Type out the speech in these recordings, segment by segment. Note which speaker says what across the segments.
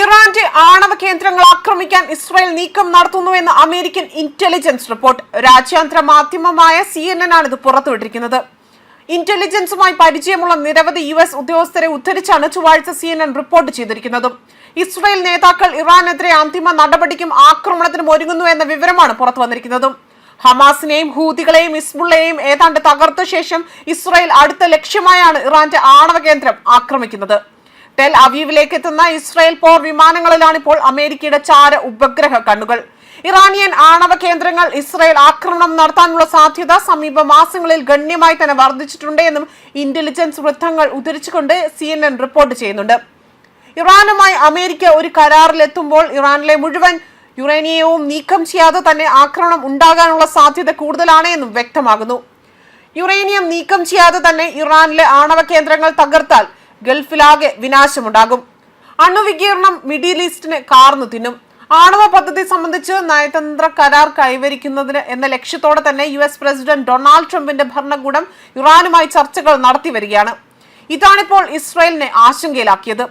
Speaker 1: ഇറാന്റെ ആണവ കേന്ദ്രങ്ങൾ ആക്രമിക്കാൻ ഇസ്രായേൽ നീക്കം നടത്തുന്നുവെന്ന് അമേരിക്കൻ ഇന്റലിജൻസ് റിപ്പോർട്ട് രാജ്യാന്തര മാധ്യമമായ സി എൻ എൻ ആണ് ഇത് പുറത്തുവിട്ടിരിക്കുന്നത് ഇന്റലിജൻസുമായി പരിചയമുള്ള നിരവധി യു എസ് ഉദ്യോഗസ്ഥരെ ഉദ്ധരിച്ചാണ് ചൊവ്വാഴ്ച സി എൻ എൻ റിപ്പോർട്ട് ചെയ്തിരിക്കുന്നത്. ഇസ്രായേൽ നേതാക്കൾ ഇറാനെതിരെ അന്തിമ നടപടിക്കും ആക്രമണത്തിനും ഒരുങ്ങുന്നു എന്ന വിവരമാണ് പുറത്തു വന്നിരിക്കുന്നത്. ഹമാസിനെയും ഹൂതികളെയും ഇസ്ബുള്ളയെയും ഏതാണ്ട് തകർത്ത ശേഷം ഇസ്രായേൽ അടുത്ത ലക്ഷ്യമായാണ് ഇറാന്റെ ആണവ കേന്ദ്രം ആക്രമിക്കുന്നത്. ടെൽ അവീവിലേക്ക് എത്തുന്ന ഇസ്രായേൽ പോർ വിമാനങ്ങളിലാണ് ഇപ്പോൾ അമേരിക്കയുടെ ചാര ഉപഗ്രഹ കണ്ണുകൾ. ഇറാനിയൻ ആണവ കേന്ദ്രങ്ങൾ ഇസ്രായേൽ ആക്രമണം നടത്താനുള്ള സാധ്യത സമീപ മാസങ്ങളിൽ ഗണ്യമായി തന്നെ വർദ്ധിച്ചിട്ടുണ്ട് എന്നും ഇന്റലിജൻസ് വൃത്തങ്ങൾ ഉദ്ധരിച്ചുകൊണ്ട് സി റിപ്പോർട്ട് ചെയ്യുന്നുണ്ട്. ഇറാനുമായി അമേരിക്ക ഒരു കരാറിലെത്തുമ്പോൾ ഇറാനിലെ മുഴുവൻ യുറേനിയവും നീക്കം ചെയ്യാതെ തന്നെ ആക്രമണം ഉണ്ടാകാനുള്ള സാധ്യത കൂടുതലാണ് എന്നും വ്യക്തമാകുന്നു. യുറേനിയം നീക്കം ചെയ്യാതെ തന്നെ ഇറാനിലെ ആണവ കേന്ദ്രങ്ങൾ തകർത്താൽ ഗൾഫിലാകെ വിനാശമുണ്ടാകും. അണുവികീർണം മിഡിൽ ഈസ്റ്റിന് കാർന്നു തിന്നും. ആണവ പദ്ധതി സംബന്ധിച്ച് നയതന്ത്ര കരാർ കൈവരിക്കുന്നതിന് എന്ന ലക്ഷ്യത്തോടെ തന്നെ യു എസ് പ്രസിഡന്റ് ഡൊണാൾഡ് ട്രംപിന്റെ ഭരണകൂടം ഇറാനുമായി ചർച്ചകൾ നടത്തി വരികയാണ്. ഇതാണിപ്പോൾ ഇസ്രായേലിനെ ആശങ്കയിലാക്കിയത്.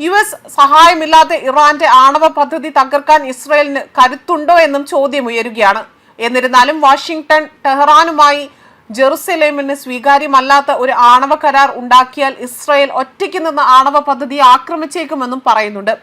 Speaker 1: യു എസ് സഹായമില്ലാത്ത ഇറാന്റെ ആണവ പദ്ധതി തകർക്കാൻ ഇസ്രായേലിന് കരുത്തുണ്ടോ എന്നും ചോദ്യമുയരുകയാണ് എന്നിരുന്നാലും വാഷിംഗ്ടൺ ടെഹ്റാനുമായി ജെറുസലേമിന് സ്വീകാര്യമല്ലാത്ത ഒരു ആണവ കരാർ ഉണ്ടാക്കിയാൽ ഇസ്രായേൽ ഒറ്റയ്ക്ക് നിന്ന് ആണവ പദ്ധതി ആക്രമിച്ചേക്കുമെന്നും പറയുന്നുണ്ട്.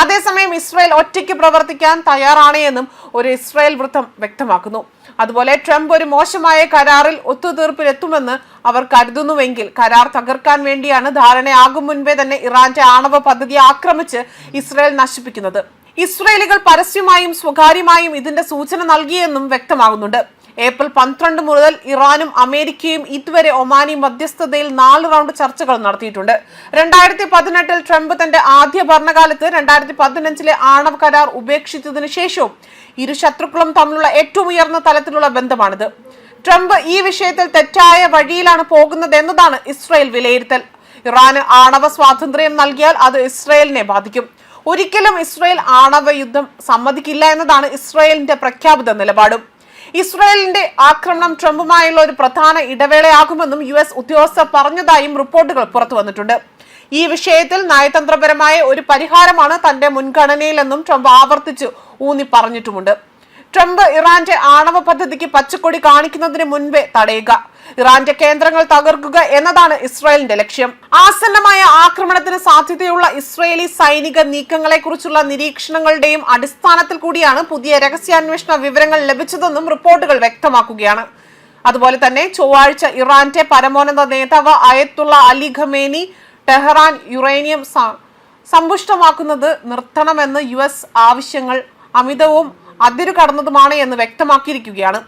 Speaker 1: അതേസമയം ഇസ്രായേൽ ഒറ്റയ്ക്ക് പ്രവർത്തിക്കാൻ തയ്യാറാണ് എന്നും ഒരു ഇസ്രായേൽ വൃത്തം വ്യക്തമാക്കുന്നു. അതുപോലെ ട്രംപ് ഒരു മോശമായ കരാറിൽ ഒത്തുതീർപ്പിലെത്തുമെന്ന് അവർ കരുതുന്നുവെങ്കിൽ കരാർ തകർക്കാൻ വേണ്ടിയാണ് ധാരണയാകും മുൻപേ തന്നെ ഇറാന്റെ ആണവ പദ്ധതി ആക്രമിച്ച് ഇസ്രയേൽ നശിപ്പിക്കുന്നത്. ഇസ്രയേലികൾ പരസ്യമായും സ്വകാര്യമായും ഇതിന്റെ സൂചന നൽകിയെന്നും വ്യക്തമാകുന്നുണ്ട്. ഏപ്രിൽ പന്ത്രണ്ട് മുതൽ ഇറാനും അമേരിക്കയും ഇതുവരെ ഒമാനി മധ്യസ്ഥതയിൽ നാല് റൗണ്ട് ചർച്ചകൾ നടത്തിയിട്ടുണ്ട്. രണ്ടായിരത്തി പതിനെട്ടിൽ ട്രംപ് തന്റെ ആദ്യ ഭരണകാലത്ത് രണ്ടായിരത്തി പതിനഞ്ചിലെ ആണവ കരാർ ഉപേക്ഷിച്ചതിനു ശേഷവും ഇരു ശത്രുക്കളും തമ്മിലുള്ള ഏറ്റവും ഉയർന്ന തലത്തിലുള്ള ബന്ധമാണിത്. ട്രംപ് ഈ വിഷയത്തിൽ തെറ്റായ വഴിയിലാണ് പോകുന്നത് എന്നതാണ് ഇസ്രായേൽ വിലയിരുത്തൽ. ഇറാന് ആണവ സ്വാതന്ത്ര്യം നൽകിയാൽ അത് ഇസ്രായേലിനെ ബാധിക്കും. ഒരിക്കലും ഇസ്രായേൽ ആണവ യുദ്ധം സമ്മതിക്കില്ല എന്നതാണ് ഇസ്രായേലിന്റെ പ്രഖ്യാപിത നിലപാടും. ഇസ്രായേലിന്റെ ആക്രമണം ട്രംപുമായുള്ള ഒരു പ്രധാന ഇടവേളയാകുമെന്നും യു എസ് ഉദ്യോഗസ്ഥർ പറഞ്ഞതായും റിപ്പോർട്ടുകൾ പുറത്തു വന്നിട്ടുണ്ട്. ഈ വിഷയത്തിൽ നയതന്ത്രപരമായ ഒരു പരിഹാരമാണ് തന്റെ മുൻഗണനയിലെന്നും ട്രംപ് ആവർത്തിച്ച് ഊന്നി പറഞ്ഞിട്ടുമുണ്ട്. ട്രംപ് ഇറാന്റെ ആണവ പദ്ധതിക്ക് പച്ചക്കൊടി കാണിക്കുന്നതിന് മുൻപേ തടയുക. ഇറാന്റെ കേന്ദ്രങ്ങൾ തകർക്കുക എന്നതാണ് ഇസ്രായേലിന്റെ ലക്ഷ്യം. ആസന്നമായ ആക്രമണത്തിന് സാധ്യതയുള്ള ഇസ്രായേലി സൈനിക നീക്കങ്ങളെക്കുറിച്ചുള്ള നിരീക്ഷണങ്ങളുടെയും അടിസ്ഥാനത്തിൽ കൂടിയാണ് പുതിയ രഹസ്യാന്വേഷണ വിവരങ്ങൾ ലഭിച്ചതെന്നും റിപ്പോർട്ടുകൾ വ്യക്തമാക്കുകയാണ്. അതുപോലെ തന്നെ ചൊവ്വാഴ്ച ഇറാന്റെ പരമോന്നത നേതാവ് Ayatollah Ali Khamenei Tehran uranium സമ്പുഷ്ടമാക്കുന്നത് നിർത്തണമെന്ന് യു എസ് ആവശ്യങ്ങൾ അമിതവും അതിരു കടന്നതുമാണ് എന്ന് വ്യക്തമാക്കിയിരിക്കുകയാണ്.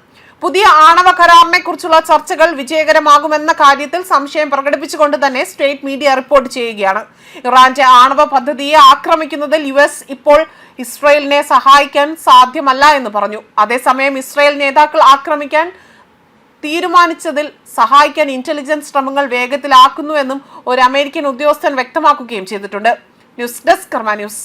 Speaker 1: പുതിയ ആണവ കരാറിനെ കുറിച്ചുള്ള ചർച്ചകൾ വിജയകരമാകുമെന്ന കാര്യത്തിൽ സംശയം പ്രകടിപ്പിച്ചുകൊണ്ട് തന്നെ സ്റ്റേറ്റ് മീഡിയ റിപ്പോർട്ട് ചെയ്യുകയാണ്. ഇറാന്റെ ആണവ പദ്ധതിയെ ആക്രമിക്കുന്നതിൽ യു എസ് ഇപ്പോൾ ഇസ്രയേലിനെ സഹായിക്കാൻ സാധ്യമല്ല എന്ന് പറഞ്ഞു. അതേസമയം ഇസ്രയേൽ നേതാക്കൾ ആക്രമിക്കാൻ തീരുമാനിച്ചതിൽ സഹായിക്കാൻ ഇന്റലിജൻസ് ശ്രമങ്ങൾ വേഗത്തിലാക്കുന്നുവെന്നും ഒരു അമേരിക്കൻ ഉദ്യോഗസ്ഥൻ വ്യക്തമാക്കുകയും ചെയ്തിട്ടുണ്ട്. News desk news.